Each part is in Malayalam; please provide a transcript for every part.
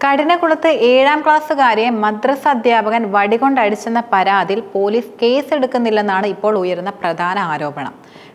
കഠിനകുളത്ത് ഏഴാം ക്ലാസ്സുകാരെ മദ്രസ അധ്യാപകൻ വടികൊണ്ടടിച്ചെന്ന പരാതിയിൽ പോലീസ് കേസെടുക്കുന്നില്ലെന്നാണ് ഇപ്പോൾ ഉയരുന്ന പ്രധാന ആരോപണം.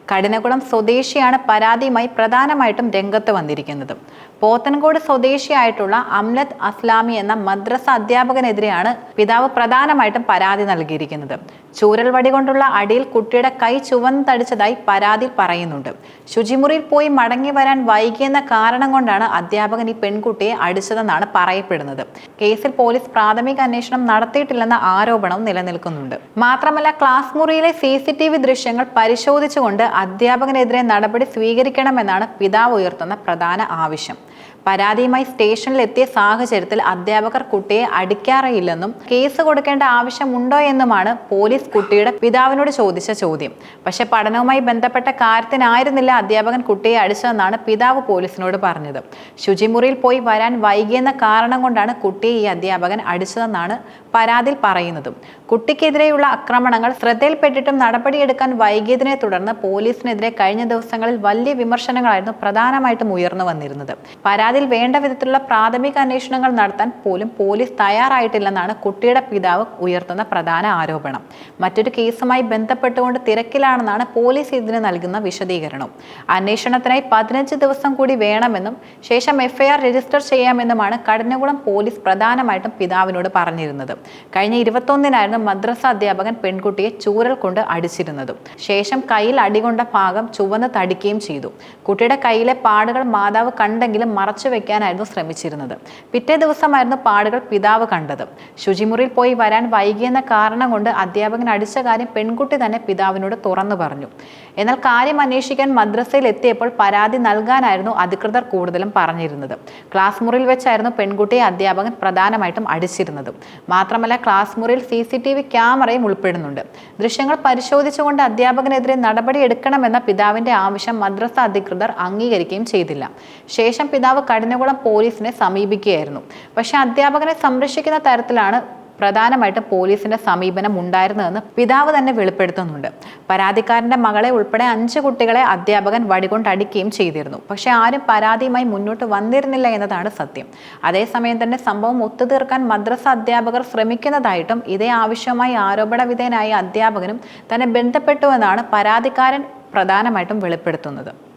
കഠിനകുളം സ്വദേശിയാണ് പരാതിയുമായി പ്രധാനമായിട്ടും രംഗത്ത് വന്നിരിക്കുന്നത്. പോത്തൻകോട് സ്വദേശിയായിട്ടുള്ള അംലത് അസ്ലാമി എന്ന മദ്രസ അധ്യാപകനെതിരെയാണ് പിതാവ് പ്രധാനമായിട്ടും പരാതി നൽകിയിരിക്കുന്നത്. ചൂരൽ വടി കൊണ്ടുള്ള അടിയിൽ കുട്ടിയുടെ കൈ ചുവന്നടിച്ചതായി പരാതി പറയുന്നുണ്ട്. ശുചിമുറിയിൽ പോയി മടങ്ങി വരാൻ വൈകിയെന്ന കാരണം കൊണ്ടാണ് അധ്യാപകൻ ഈ പെൺകുട്ടിയെ അടിച്ചതെന്നാണ് പറയപ്പെടുന്നത്. കേസിൽ പോലീസ് പ്രാഥമിക അന്വേഷണം നടത്തിയിട്ടില്ലെന്ന ആരോപണവും നിലനിൽക്കുന്നുണ്ട്. മാത്രമല്ല ക്ലാസ് മുറിയിലെ സി ദൃശ്യങ്ങൾ പരിശോധിച്ചുകൊണ്ട് അധ്യാപകനെതിരെ നടപടി സ്വീകരിക്കണമെന്നാണ് പിതാവ് ഉയർത്തുന്ന പ്രധാന ആവശ്യം. പരാതിയുമായി സ്റ്റേഷനിൽ എത്തിയ സാഹചര്യത്തിൽ അധ്യാപകർ കുട്ടിയെ അടിക്കാറയില്ലെന്നും കേസ് കൊടുക്കേണ്ട ആവശ്യമുണ്ടോ എന്നുമാണ് പോലീസ് കുട്ടിയുടെ പിതാവിനോട് ചോദിച്ച ചോദ്യം. പക്ഷെ പഠനവുമായി ബന്ധപ്പെട്ട കാര്യത്തിനായിരുന്നില്ല അധ്യാപകൻ കുട്ടിയെ അടിച്ചതെന്നാണ് പിതാവ് പോലീസിനോട് പറഞ്ഞത്. ശുചിമുറിയിൽ പോയി വരാൻ വൈകിയെന്ന കാരണം കൊണ്ടാണ് കുട്ടിയെ ഈ അധ്യാപകൻ അടിച്ചതെന്നാണ് പരാതിയിൽ പറയുന്നതും. കുട്ടിക്കെതിരെയുള്ള ആക്രമണങ്ങൾ ശ്രദ്ധയിൽപ്പെട്ടിട്ടും നടപടിയെടുക്കാൻ വൈകിയതിനെ തുടർന്ന് പോലീസിനെതിരെ കഴിഞ്ഞ ദിവസങ്ങളിൽ വലിയ വിമർശനങ്ങളായിരുന്നു പ്രധാനമായിട്ടും ഉയർന്നു വന്നിരുന്നത്. പരാതിയിൽ വേണ്ട വിധത്തിലുള്ള പ്രാഥമിക അന്വേഷണങ്ങൾ നടത്താൻ പോലും പോലീസ് തയ്യാറായിട്ടില്ലെന്നാണ് കുട്ടിയുടെ പിതാവ് ഉയർത്തുന്ന പ്രധാന ആരോപണം. മറ്റൊരു കേസുമായി ബന്ധപ്പെട്ടുകൊണ്ട് തിരക്കിലാണെന്നാണ് പോലീസ് ഇതിന് നൽകുന്ന വിശദീകരണം. അന്വേഷണത്തിനായി പതിനഞ്ച് ദിവസം കൂടി വേണമെന്നും ശേഷം എഫ്ഐആർ രജിസ്റ്റർ ചെയ്യാമെന്നുമാണ് കടന്നകുളം പോലീസ് പ്രധാനമായിട്ടും പിതാവിനോട് പറഞ്ഞിരുന്നത്. കഴിഞ്ഞ ഇരുപത്തൊന്നിനായിരുന്നു മദ്രസ അധ്യാപകൻ പെൺകുട്ടിയെ ചൂരൽ കൊണ്ട് അടിച്ചിരുന്നതും. ശേഷം കയ്യിൽ അടികൊണ്ട ഭാഗം ചുവന്ന് തടിക്കുകയും ചെയ്തു. കുട്ടിയുടെ കയ്യിലെ പാടുകൾ മാതാവ് കണ്ടെങ്കിലും മറച്ചു വെക്കാനായിരുന്നു ശ്രമിച്ചിരുന്നത്. പിറ്റേ ദിവസമായിരുന്നു പാടുകൾ പിതാവ് കണ്ടത്. ശുചിമുറിയിൽ പോയി വരാൻ വൈകിയെന്ന കാരണം കൊണ്ട് അധ്യാപകൻ അടിച്ച കാര്യം പെൺകുട്ടി തന്നെ പിതാവിനോട് തുറന്നു പറഞ്ഞു. എന്നാൽ കാര്യം അന്വേഷിക്കാൻ മദ്രസയിൽ എത്തിയപ്പോൾ പരാതി നൽകാനായിരുന്നു അധികൃതർ കൂടുതലും പറഞ്ഞിരുന്നത്. ക്ലാസ് മുറിയിൽ വെച്ചായിരുന്നു പെൺകുട്ടിയെ അധ്യാപകൻ പ്രധാനമായിട്ടും അടിച്ചിരുന്നത്. മാത്രമല്ല ക്ലാസ് മുറിയിൽ സി ക്യാമറയും ഉൾപ്പെടുന്നുണ്ട്. ദൃശ്യങ്ങൾ പരിശോധിച്ചുകൊണ്ട് അധ്യാപകനെതിരെ നടപടി എടുക്കണമെന്ന പിതാവിന്റെ ആവശ്യം മദ്രസ അധികൃതർ അംഗീകരിക്കുകയും ചെയ്തില്ല. ശേഷം പിതാവ് കഠിനകുളം പോലീസിനെ സമീപിക്കുകയായിരുന്നു. പക്ഷേ അധ്യാപകനെ സംരക്ഷിക്കുന്ന തരത്തിലാണ് പ്രധാനമായിട്ടും പോലീസിന്റെ സമീപനം ഉണ്ടായിരുന്നതെന്ന് പിതാവ് തന്നെ വെളിപ്പെടുത്തുന്നുണ്ട്. പരാതിക്കാരന്റെ മകളെ ഉൾപ്പെടെ അഞ്ച് കുട്ടികളെ അധ്യാപകൻ വടികൊണ്ടടിക്കുകയും ചെയ്തിരുന്നു. പക്ഷേ ആരും പരാതിയുമായി മുന്നോട്ട് വന്നിരുന്നില്ല എന്നതാണ് സത്യം. അതേസമയം തന്നെ സംഭവം ഒത്തുതീർക്കാൻ മദ്രസ അധ്യാപകർ ശ്രമിക്കുന്നതായിട്ടും ഇതേ ആവശ്യമായി ആരോപണ വിധേയനായ അധ്യാപകനും തന്നെ ബന്ധപ്പെട്ടുവെന്നാണ് പരാതിക്കാരൻ പ്രധാനമായിട്ടും വെളിപ്പെടുത്തുന്നത്.